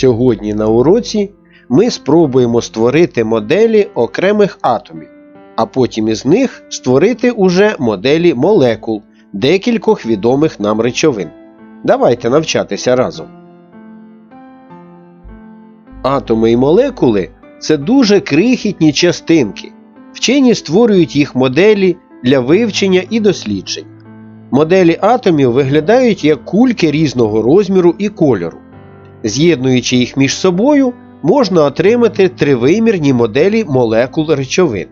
Сьогодні на уроці ми спробуємо створити моделі окремих атомів, а потім із них створити уже моделі молекул декількох відомих нам речовин. Давайте навчатися разом. Атоми і молекули це дуже крихітні частинки. Вчені створюють їх моделі для вивчення і досліджень. Моделі атомів виглядають як кульки різного розміру і кольору. З'єднуючи їх між собою, можна отримати тривимірні моделі молекул речовин.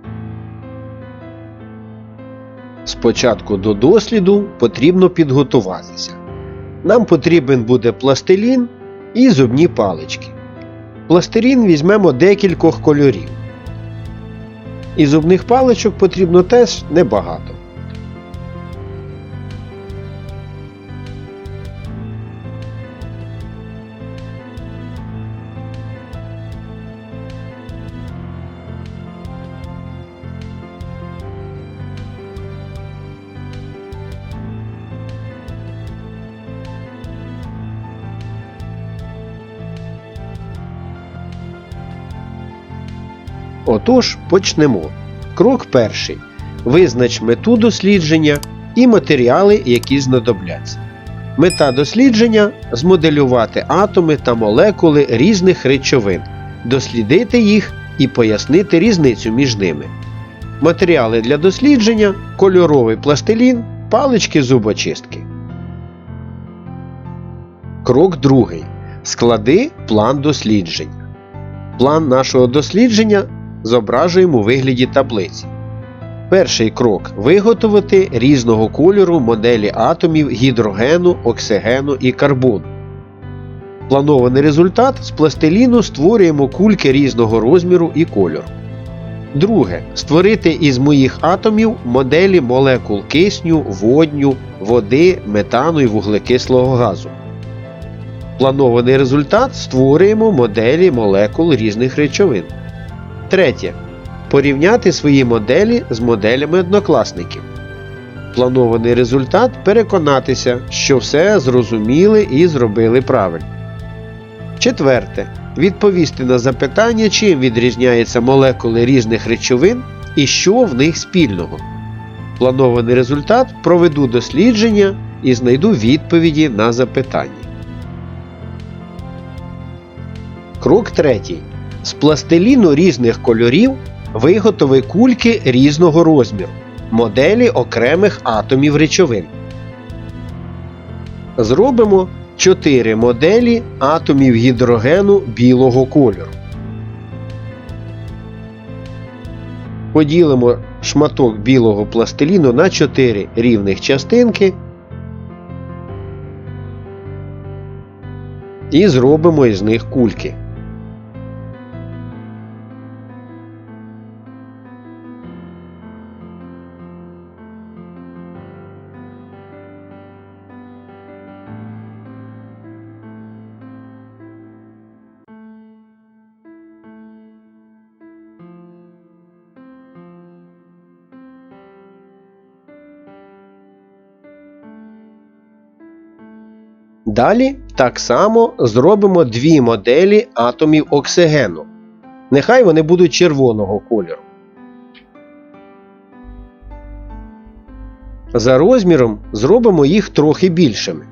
Спочатку до досліду потрібно підготуватися. Нам потрібен буде пластилін і зубні палички. Пластилін візьмемо декількох кольорів. І зубних паличок потрібно теж небагато. Отож, почнемо. Крок перший. Визнач мету дослідження і матеріали, які знадобляться. Мета дослідження змоделювати атоми та молекули різних речовин, дослідити їх і пояснити різницю між ними. Матеріали для дослідження кольоровий пластилін, палички зубочистки. Крок другий. Склади план дослідження. План нашого дослідження зображуємо у вигляді таблиці. Перший крок виготовити різного кольору моделі атомів гідрогену, оксигену і карбону. Планований результат з пластиліну створюємо кульки різного розміру і кольору. Друге. Створити із моїх атомів моделі молекул кисню, водню, води, метану і вуглекислого газу. Планований результат створюємо моделі молекул різних речовин. Третє. Порівняти свої моделі з моделями однокласників. Планований результат переконатися, що все зрозуміли і зробили правильно. Четверте. Відповісти на запитання, чим відрізняються молекули різних речовин і що в них спільного. Планований результат проведу дослідження і знайду відповіді на запитання. Крок третій. З пластиліну різних кольорів виготови кульки різного розміру, моделі окремих атомів речовин. Зробимо 4 моделі атомів гідрогену білого кольору. Поділимо шматок білого пластиліну на 4 рівних частинки і зробимо із них кульки. Далі так само зробимо дві моделі атомів оксигену. Нехай вони будуть червоного кольору. За розміром зробимо їх трохи більшими.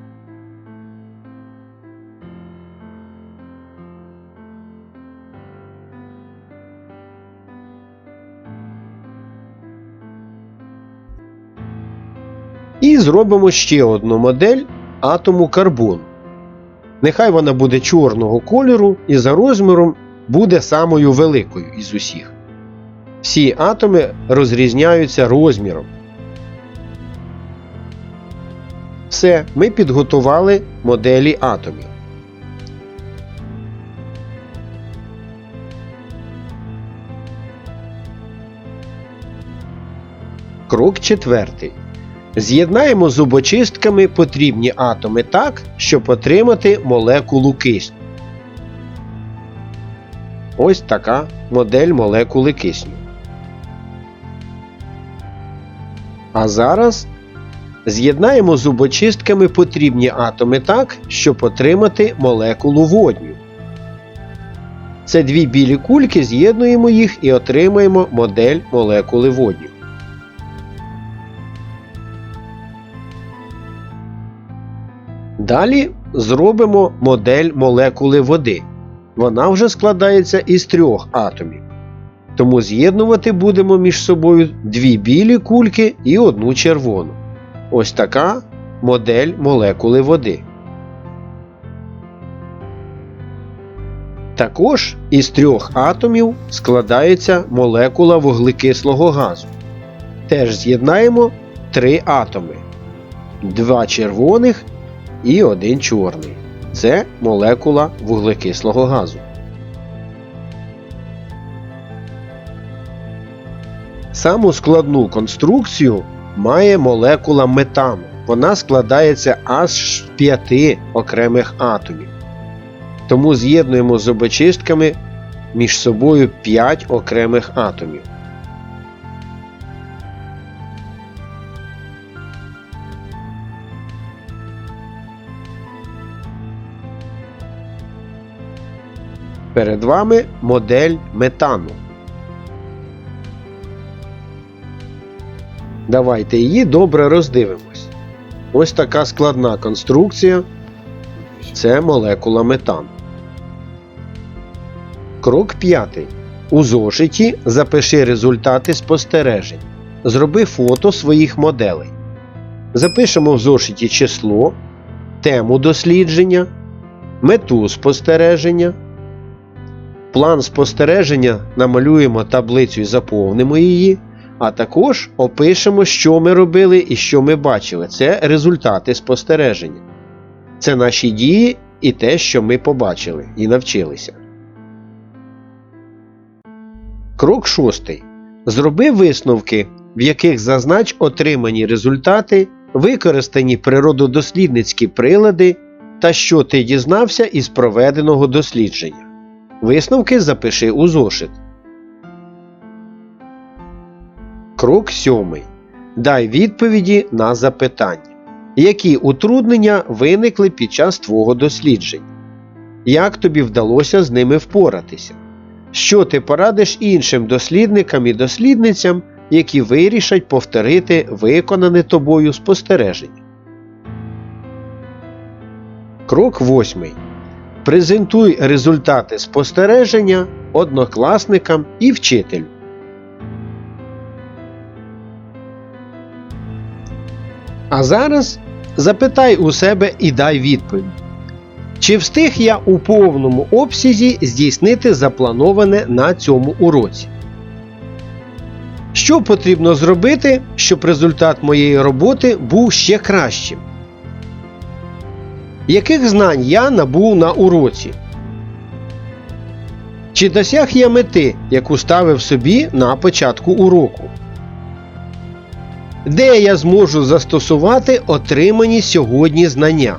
І зробимо ще одну модель атому карбону. Нехай вона буде чорного кольору і за розміром буде самою великою із усіх. Всі атоми розрізняються розміром. Все, ми підготували моделі атомів. Крок четвертий. З'єднаємо зубочистками потрібні атоми так, щоб отримати молекулу кисню. Ось така модель молекули кисню. А зараз з'єднаємо зубочистками потрібні атоми так, щоб отримати молекулу водню. Це дві білі кульки, з'єднуємо їх і отримаємо модель молекули водню. Далі зробимо модель молекули води. Вона вже складається із трьох атомів. Тому з'єднувати будемо між собою дві білі кульки і одну червону. Ось така модель молекули води. Також із трьох атомів складається молекула вуглекислого газу. Теж з'єднаємо три атоми: два червоних і один чорний. Це молекула вуглекислого газу. Саму складну конструкцію має молекула метану. Вона складається аж з п'яти окремих атомів. Тому з'єднуємо зубочистками між собою 5 окремих атомів. Перед вами модель метану. Давайте її добре роздивимось. Ось така складна конструкція. Це молекула метану. Крок п'ятий. У зошиті запиши результати спостережень. Зроби фото своїх моделей. Запишемо в зошиті число, тему дослідження, мету спостереження. План спостереження намалюємо таблицю і заповнимо її, а також опишемо, що ми робили і що ми бачили. Це результати спостереження. Це наші дії і те, що ми побачили і навчилися. Крок шостий. Зроби висновки, в яких зазнач отримані результати, використані природодослідницькі прилади та що ти дізнався із проведеного дослідження. Висновки запиши у зошит. Крок сьомий. Дай відповіді на запитання. Які утруднення виникли під час твого дослідження? Як тобі вдалося з ними впоратися? Що ти порадиш іншим дослідникам і дослідницям, які вирішать повторити виконане тобою спостереження? Крок 8. Презентуй результати спостереження однокласникам і вчителю. А зараз запитай у себе і дай відповідь. Чи встиг я у повному обсязі здійснити заплановане на цьому уроці? Що потрібно зробити, щоб результат моєї роботи був ще кращим? Яких знань я набув на уроці? Чи досяг я мети, яку ставив собі на початку уроку? Де я зможу застосувати отримані сьогодні знання?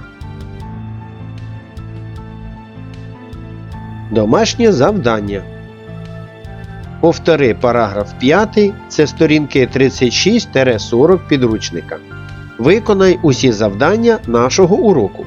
Домашнє завдання. Повтори параграф 5. Це сторінки 36-40 підручника. Виконай усі завдання нашого уроку.